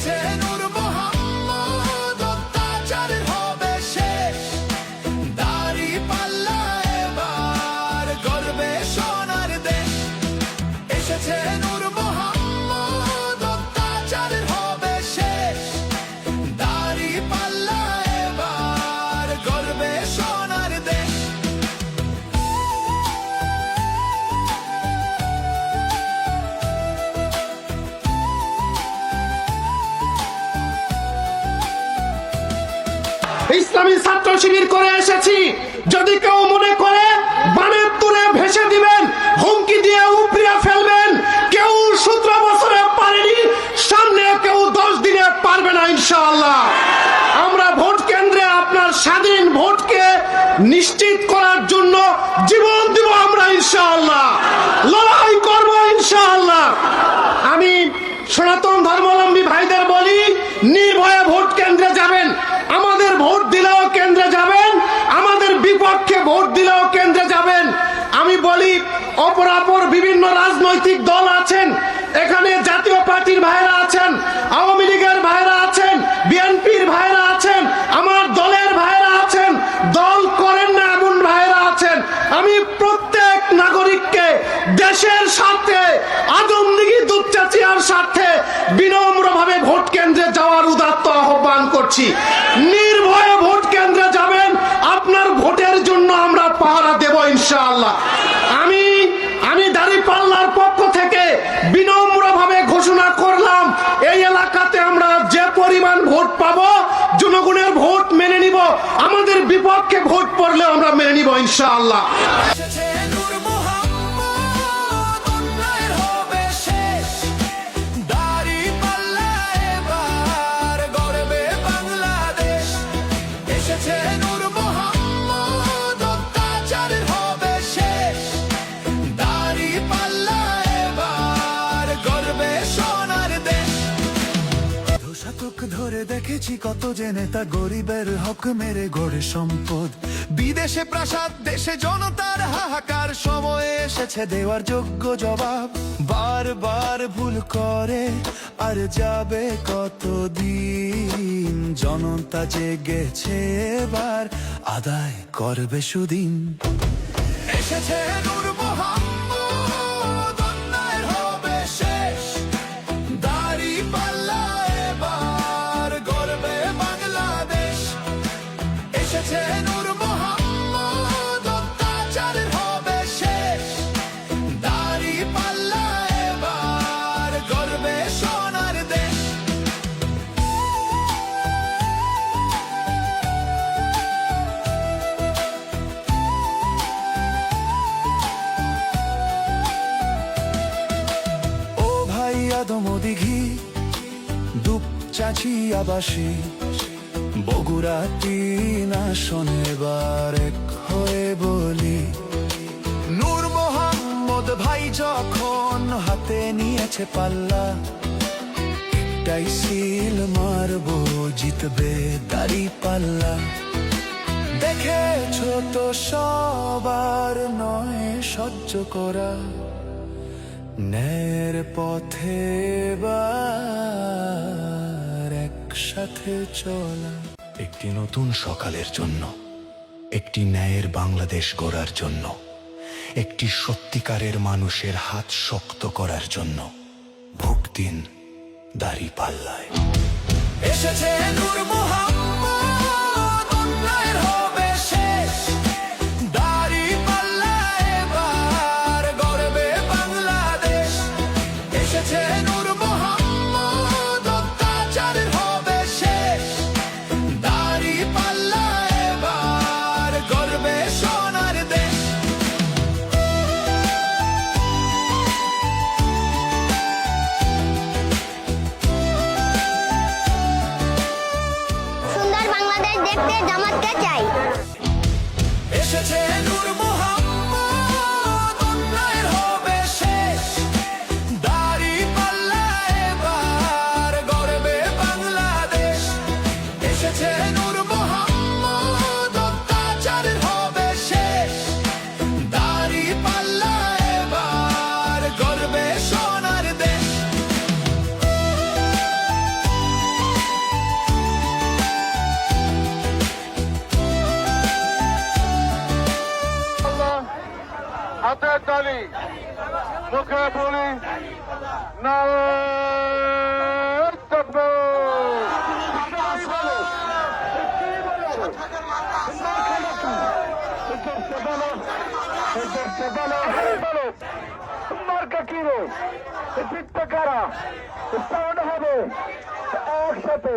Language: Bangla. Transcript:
এসেছে নূর মোহাম্মদ ইসলামী ছাত্র শিবির করে এসেছি। যদি কেউ মনে করে, বানের তুলে ভেসে দিবেন, হুমকি দিয়ে উপড়িয়ে ফেলবেন, কেউ সতেরো বছরে পারেনি, সামনে কেউ দশ দিনে পারবে না, ইনশাআল্লাহ। আমরা ভোট কেন্দ্রে আপনার স্বাধীন ভোটকে নিশ্চিত করার জন্য জীবন দিব আমরা, ইনশাআল্লাহ লড়াই করব ইনশাআল্লাহ আমি সনাতন ধর্মাবলম্বী ভাইদের বলি নির্ভয়ে ভোট কেন্দ্রে যাবেন আমাদের ভোট দিলেও কেন্দ্রে যাবেন আমাদের বিপক্ষে ভোট দিলেও কেন্দ্রে যাবেন আমি বলি অপরাপর বিভিন্ন রাজনৈতিক দল আছেন। এখানে জাতীয় পার্টির ভাইরা আছেন, আওয়ামী লীগের ভাইরা আছেন, বিএনপির ভাইরা আছেন, আমার দলের ভাইরা আছেন, দল করেন না এমন ভাইরা আছেন। আমি প্রত্যেক নাগরিককে দেশের স্বার্থে আদমদিগি দুপচাচিয়ার স্বার্থে বিনম্রভাবে ভোট কেন্দ্রে যাওয়ার উদাত্ত আহ্বান করছি। নির্ভয়ে ভোট কেন্দ্রে যাবেন, আপনার ভোটের জন্য আমরা পাহারা দেব ইনশাআল্লাহ। আমি ইনশাআল্লাহ। ধরে দেখেছি কত যে নেতা গরিবের হক মেরে গড়ে সম্পদ। বিদেশে প্রাসাদ, দেশে জনতার হাহাকার, সময়ে এসেছে দেওয়ার যোগ্য জবাব। বারবার ভুল করে, আর যাবে কত দিন জনতা জেগেছে এবার, আদায় করবে সুদিন। এসেছে নূর মোহাম্মদ। চাচি আবাসী বগুড়া তিন আসন এবার এক হয়ে বলি। নূর মোহাম্মদ ভাই যখন হাতে নিয়েছে পাল্লা, একটাই সিল মারবো, জিতবে দাড়ি পাল্লা। দেখেছ তো সবার নয় সহ্য করা। ন্যায়ের পথে এবার একসাথে চলা। একটি নতুন সকালের জন্য একটি ন্যায়ের বাংলাদেশ গড়ার জন্য একটি সত্যিকারের মানুষের হাত শক্ত করার জন্য ভুক্তিন দাড়ি পাল্লায় এসেছে নূর জামাতকে চাই। এসেছে মুখে বলি না মার্কা কি চিত্ত কারা? সাউন্ড হবে। একসাথে।